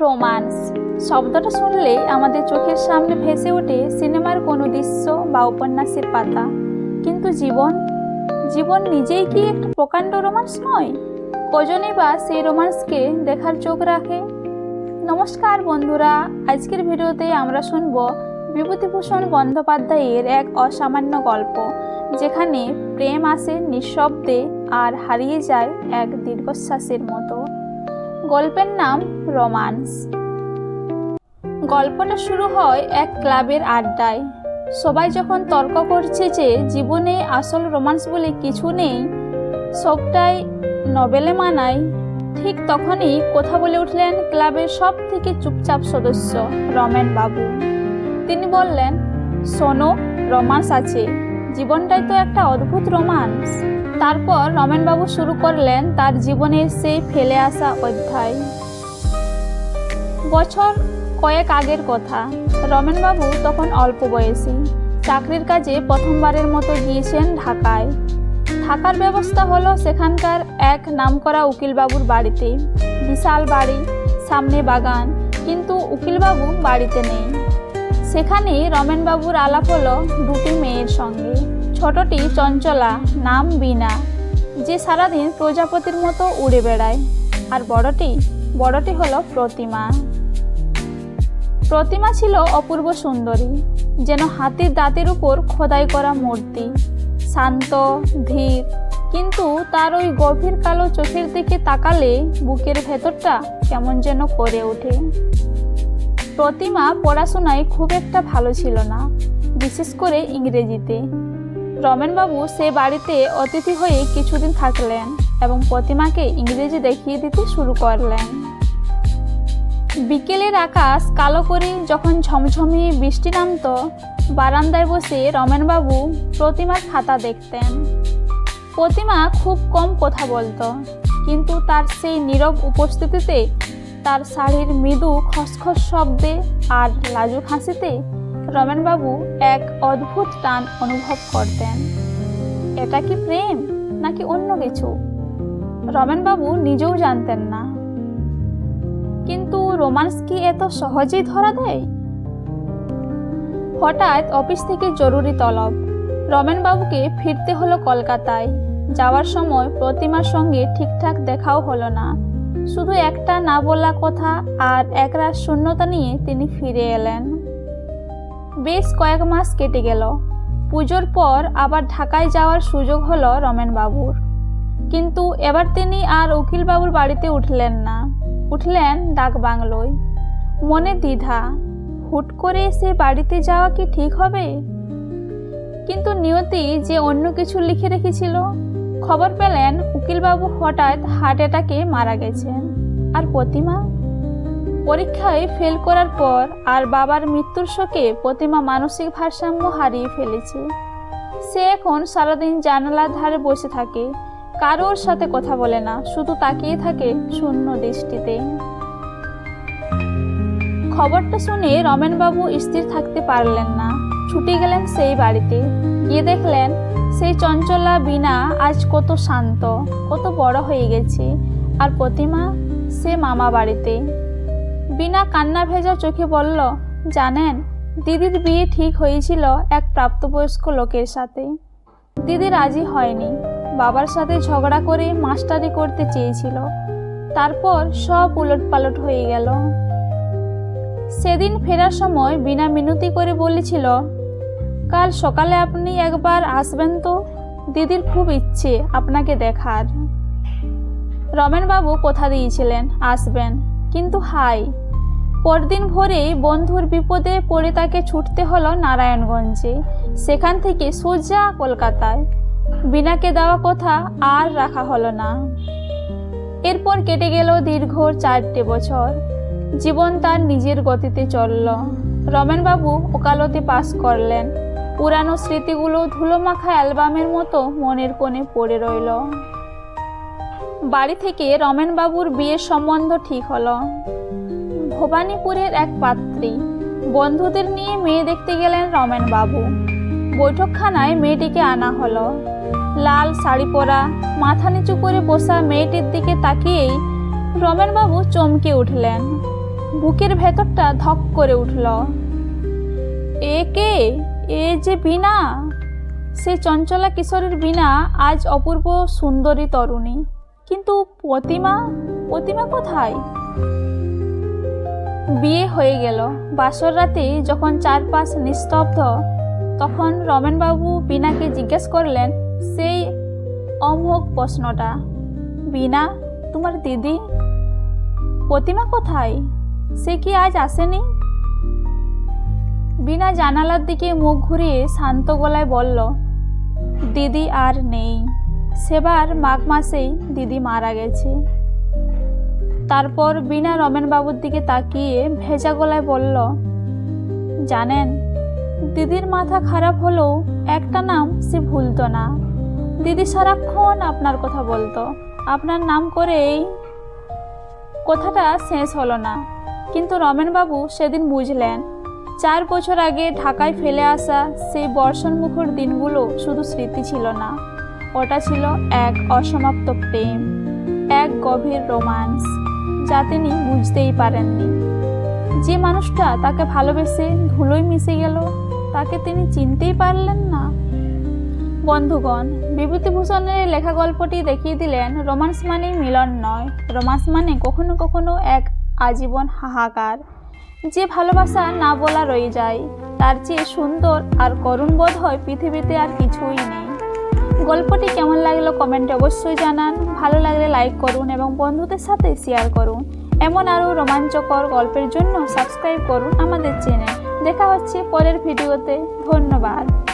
Romance. শব্দটা শুনলে আমাদের চোখের সামনে ভেসে ওঠে সিনেমার কোনো দৃশ্য বা উপন্যাসের পাতা। কিন্তু জীবন? জীবন নিজেই কি একটা প্রকাণ্ড রোমান্স নয়? কজনই বা সেই রোমান্সকে দেখার চোখ রাখে? নমস্কার বন্ধুরা, আজকের ভিডিওতে আমরা শুনব বিভূতিভূষণ বন্দ্যোপাধ্যায়ের এক অসামান্য গল্প, যেখানে প্রেম আসে নিঃশব্দে আর হারিয়ে যায় এক দীর্ঘশ্বাসের মতো। গল্পের নাম রোমান্স। গল্পটা শুরু হয় এক ক্লাবের আড্ডায়। সবাই যখন তর্ক করছে যে জীবনে আসল রোমান্স বলে কিছু নেই, সবটাই নবেলে মানায়, ঠিক তখনই কথা বলে উঠলেন ক্লাবের সব থেকে চুপচাপ সদস্য রমেন বাবু তিনি বললেন, শোনো, রোমান্স আছে। জীবনটাই তো একটা অদ্ভুত রোমান্স। তারপর রমেনবাবু শুরু করলেন তার জীবনের সেই ফেলে আসা অধ্যায়। বছর কয়েক আগের কথা। রমেনবাবু তখন অল্প বয়সী। চাকরির কাজে প্রথমবারের মতো গিয়েছেন ঢাকায়। থাকার ব্যবস্থা হলো সেখানকার এক নামকরা উকিলবাবুর বাড়িতে। বিশাল বাড়ি, সামনে বাগান, কিন্তু উকিলবাবু বাড়িতে নেই। সেখানে রমেনবাবুর আলাপ হলো দুটি মেয়ের সঙ্গে। ছোটটি চঞ্চলা, নাম বিনা যে সারাদিন প্রজাপতির মতো উড়ে বেড়ায়। আর বড়টি বড়টি হলো প্রতিমা। প্রতিমা ছিল অপূর্ব সুন্দরী, যেন হাতির দাঁতের উপর খোদাই করা মূর্তি। শান্ত, ধীর, কিন্তু তার ওই গভীর কালো চোখের দিকে তাকালে বুকের ভেতরটা কেমন যেন করে ওঠে। প্রতিমা পড়াশোনায় খুব একটা ভালো ছিল না, বিশেষ করে ইংরেজিতে। রমেনবাবু সে বাড়িতে অতিথি হয়ে কিছুদিন থাকলেন এবং প্রতিমাকে ইংরেজি দেখিয়ে দিতে শুরু করলেন। বিকেলের আকাশ কালো করে যখন ঝমঝমিয়ে বৃষ্টি নামত, বারান্দায় বসে রমেনবাবু প্রতিমার খাতা দেখতেন। প্রতিমা খুব কম কথা বলতো, কিন্তু তার সেই নীরব উপস্থিতিতে তার শাড়ির মৃদু খসখস শব্দে আর লাজুক হাসিতে রমেনবাবু এক অদ্ভুত টান অনুভব করতেন। এটা কি প্রেম, নাকি অন্য কিছু? রমেনবাবু নিজেও জানতেন না। কিন্তু রোমান্স কি এত সহজেই ধরা দেয়? হঠাৎ অফিস থেকে জরুরি তলব। রমেনবাবুকে ফিরতে হলো কলকাতায়। যাওয়ার সময় প্রতিমার সঙ্গে ঠিকঠাক দেখাও হলো না। শুধু একটা না বলা কথা আর একরাশ শূন্যতা নিয়ে তিনি ফিরে এলেন। বেশ কয়েক মাস কেটে গেল। পুজোর পর আবার ঢাকায় যাওয়ার সুযোগ হলো রমেনবাবুর কিন্তু এবার তিনি আর উকিলবাবুর বাড়িতে উঠলেন না। উঠলেন ডাক বাংলোয়। মনে দ্বিধা, হুট করে এসে বাড়িতে যাওয়া কি ঠিক হবে? কিন্তু নিয়তি যে অন্য কিছু লিখে রেখেছিল, খবর পেলেন উকিলবাবু হঠাৎ হার্ট অ্যাটাকে মারা গেছেন। আর প্রতিমা? পরীক্ষায় ফেল করার পর আর বাবার মৃত্যুর শোকে প্রতিমা মানসিক ভারসাম্য হারিয়ে ফেলেছে। সে এখন সারাদিন জানালার ধারে বসে থাকে। কারোর সাথে কথা বলে না, শুধু তাকিয়ে থাকে শূন্য দৃষ্টিতে। খবরটা শুনে রমেনবাবু স্থির থাকতে পারলেন না। ছুটে গেলেন সেই বাড়িতে। গিয়ে দেখলেন, সেই চঞ্চলা বিনা আজ কত শান্ত, কত বড় হয়ে গেছে। আর প্রতিমা, সে মামা বাড়িতে। বিনা কান্না ভেজা চোখে বলল, জানেন, দিদির বিয়ে ঠিক হয়েছিল এক প্রাপ্তবয়স্ক লোকের সাথে। দিদি রাজি হয়নি। বাবার সাথে ঝগড়া করে মাস্টারি করতে চেয়েছিল। তারপর সব উলটপালট হয়ে গেল। সেদিন ফেরার সময় বিনা মিনতি করে বলেছিল কাল সকালে আপনি একবার আসবেন তো? দিদির খুব ইচ্ছে আপনাকে দেখার। রমেনবাবু কথা দিয়েছিলেন, আসবেন। কিন্তু হাই, পরদিন ভোরেই বন্ধুর বিপদে পড়ে তাকে ছুটতে হলো নারায়ণগঞ্জে। সেখান থেকে সোজা কলকাতায়। বিনাকে দেওয়া কথা আর রাখা হলো না। এরপর কেটে গেল দীর্ঘ চারটে বছর। জীবন তার নিজের গতিতে চলল। রমেনবাবু ওকালতি পাস করলেন। পুরানো স্মৃতিগুলো ধুলোমাখা অ্যালবামের মতো মনের কোণে পড়ে রইল। বাড়ি থেকে রমেনবাবুর বিয়ের সম্বন্ধ ঠিক হলো। ভবানীপুরের এক পাত্রী, বন্ধুদের নিয়ে মেয়ে দেখতে গেলেন রমেনবাবু। বৈঠকখানায় মেয়েটিকে আনা হলো। লাল শাড়ি পরা, মাথা নিচু করে বসা মেয়েটির দিকে তাকিয়েই রমেনবাবু চমকে উঠলেন। বুকের ভেতরটা ধক করে উঠল। এ কে? এ যে বিনা সে চঞ্চলা কিশোরের বিনা আজ অপূর্ব সুন্দরী তরুণী। কিন্তু প্রতিমা প্রতিমা কোথায়? বিয়ে হয়ে গেল। বাসর রাতে যখন চারপাশ নিস্তব্ধ, তখন রমেনবাবু বিনাকে জিজ্ঞেস করলেন, সেই অমোঘ প্রশ্নটা বিনা তোমার দিদি, প্রতিমা কোথায়? সে কি আজ আসেনি? বিনা জানালার দিকে মুখ ঘুরিয়ে শান্ত গলায় বলল, দিদি আর নেই। সেবার মাঘ মাসেই দিদি মারা গেছে। তারপর বিনা রমেনবাবুর দিকে তাকিয়ে ভেজা গলায় বলল, জানেন, দিদির মাথা খারাপ হলেও একটা নাম সে ভুলতো না। দিদি সারাক্ষণ আপনার কথা বলতো। আপনার নাম করেই কথাটা শেষ হলো না। কিন্তু রমেনবাবু সেদিন বুঝলেন চার বছর আগে ঢাকায় ফেলে আসা সেই বর্ষণ মুখর দিনগুলো শুধু স্মৃতি ছিল না। ওটা ছিল এক অসমাপ্ত প্রেম, এক গভীর রোমান্স যা তিনি বুঝতেই পারেননি। যে মানুষটা তাকে ভালোবেসে ধুলোয় মিশে গেল, তাকে তিনি চিনতেই পারলেন না। বন্ধুগণ, বিভূতিভূষণের লেখা গল্পটি দেখিয়ে দিলেন রোমান্স মানেই মিলন নয়। রোমান্স মানে কখনো কখনো এক আজীবন হাহাকার। যে ভালোবাসা না বলা রয়ে যায়, তার চেয়ে সুন্দর আর করুণ বোধ হয় পৃথিবীতে আর কিছুই নেই। গল্পটি কেমন লাগল কমেন্টে অবশ্যই জানান। ভালো লাগলে লাইক করুন এবং বন্ধুদের সাথে শেয়ার করুন। এমন আরও রোমাঞ্চকর গল্পের জন্য সাবস্ক্রাইব করুন আমাদের চ্যানেল। দেখা হচ্ছে পরের ভিডিওতে। ধন্যবাদ।